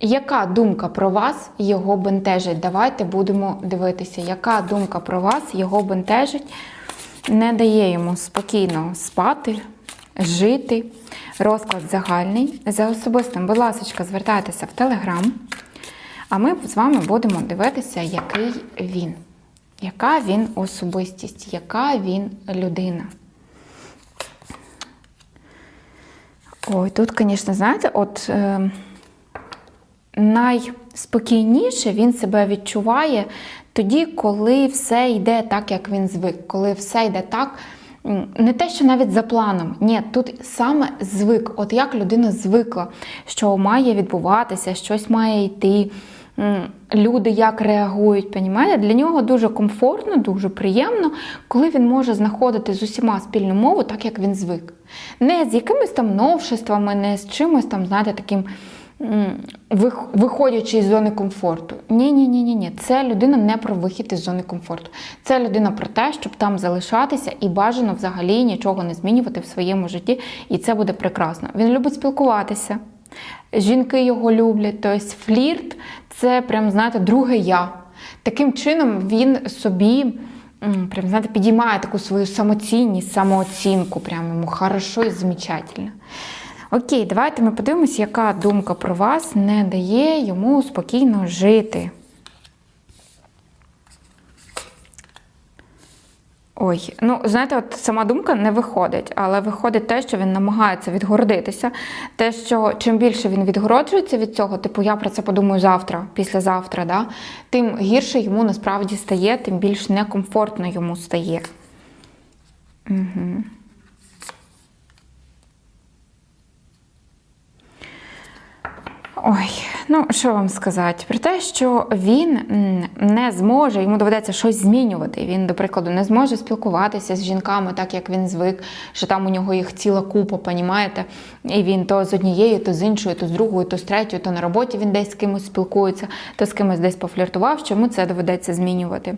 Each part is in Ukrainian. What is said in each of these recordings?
Яка думка про вас його бентежить? Давайте будемо дивитися, яка думка про вас його бентежить, не дає йому спокійно спати, жити. Розклад загальний. За особистим, будь ласка, звертайтеся в Телеграм. А ми з вами будемо дивитися, який він. Яка він особистість, яка він людина. Ой, тут, звісно, знаєте, от е, найспокійніше він себе відчуває тоді, коли все йде так, як він звик, коли все йде так. Не те, що навіть за планом, ні, тут саме звик, от як людина звикла, що має відбуватися, щось має йти, люди як реагують, понімаєте? Для нього дуже комфортно, дуже приємно, коли він може знаходити з усіма спільну мову, так як він звик. Не з якимись там новшествами, не з чимось там, знаєте, таким виходячи із зони комфорту. Ні, ні, ні, ні, ні. Це людина не про вихід із зони комфорту. Це людина про те, щоб там залишатися і бажано взагалі нічого не змінювати в своєму житті, і це буде прекрасно. Він любить спілкуватися. Жінки його люблять, тобто флірт це прям, знаєте, друге я. Таким чином він собі прям, знаєте, підіймає таку свою самоцінність, самооцінку. Прям йому хорошо і замечательно. Окей, давайте ми подивимося, яка думка про вас не дає йому спокійно жити. Ой, ну знаєте, от сама думка не виходить, але виходить те, що він намагається відгордитися. Те, що чим більше він відгороджується від цього, типу я про це подумаю завтра, післязавтра, да, тим гірше йому насправді стає, тим більш некомфортно йому стає. Угу. Ой, ну що вам сказати? Про те, що він не зможе, йому доведеться щось змінювати. Він, до прикладу, не зможе спілкуватися з жінками так, як він звик, що там у нього їх ціла купа, понімаєте? І він то з однією, то з іншою, то з другою, то з третьою, то на роботі він десь з кимось спілкується, то з кимось десь пофліртував, що йому це доведеться змінювати.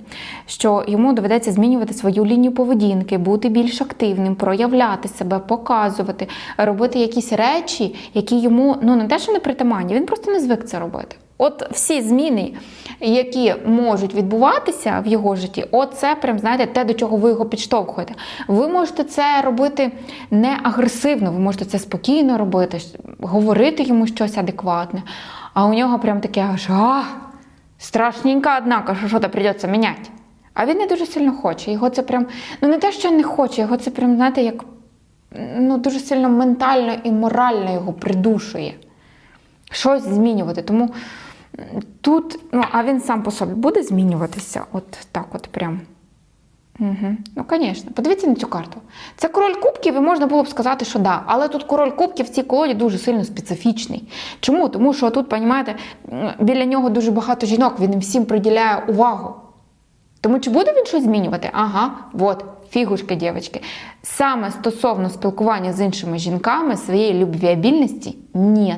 Що йому доведеться змінювати свою лінію поведінки, бути більш активним, проявляти себе, показувати, робити якісь речі, які йому ну не те, що не притаманні, він просто не звик це робити. От всі зміни, які можуть відбуватися в його житті, от це прям знаєте, те, до чого ви його підштовхуєте. Ви можете це робити не агресивно, ви можете це спокійно робити, говорити йому щось адекватне. А у нього прям таке аж а, страшненько, однако, що щось придеться міняти. А він не дуже сильно хоче. Його це прям, ну не те, що не хоче, його це прям, знаєте, як ну, дуже сильно ментально і морально його придушує щось змінювати. Тому тут, ну, а він сам по собі буде змінюватися, от так, от прям. Угу. Ну, звісно, подивіться на цю карту. Це король кубків, і можна було б сказати, що да. Але тут король кубків в цій колоді дуже сильно специфічний. Чому? Тому що тут, розумієте, біля нього дуже багато жінок, він всім приділяє увагу. Тому чи буде він щось змінювати? Ага, от, фігушки, дівчатки. Саме стосовно спілкування з іншими жінками, своєї любвіабільності – ні.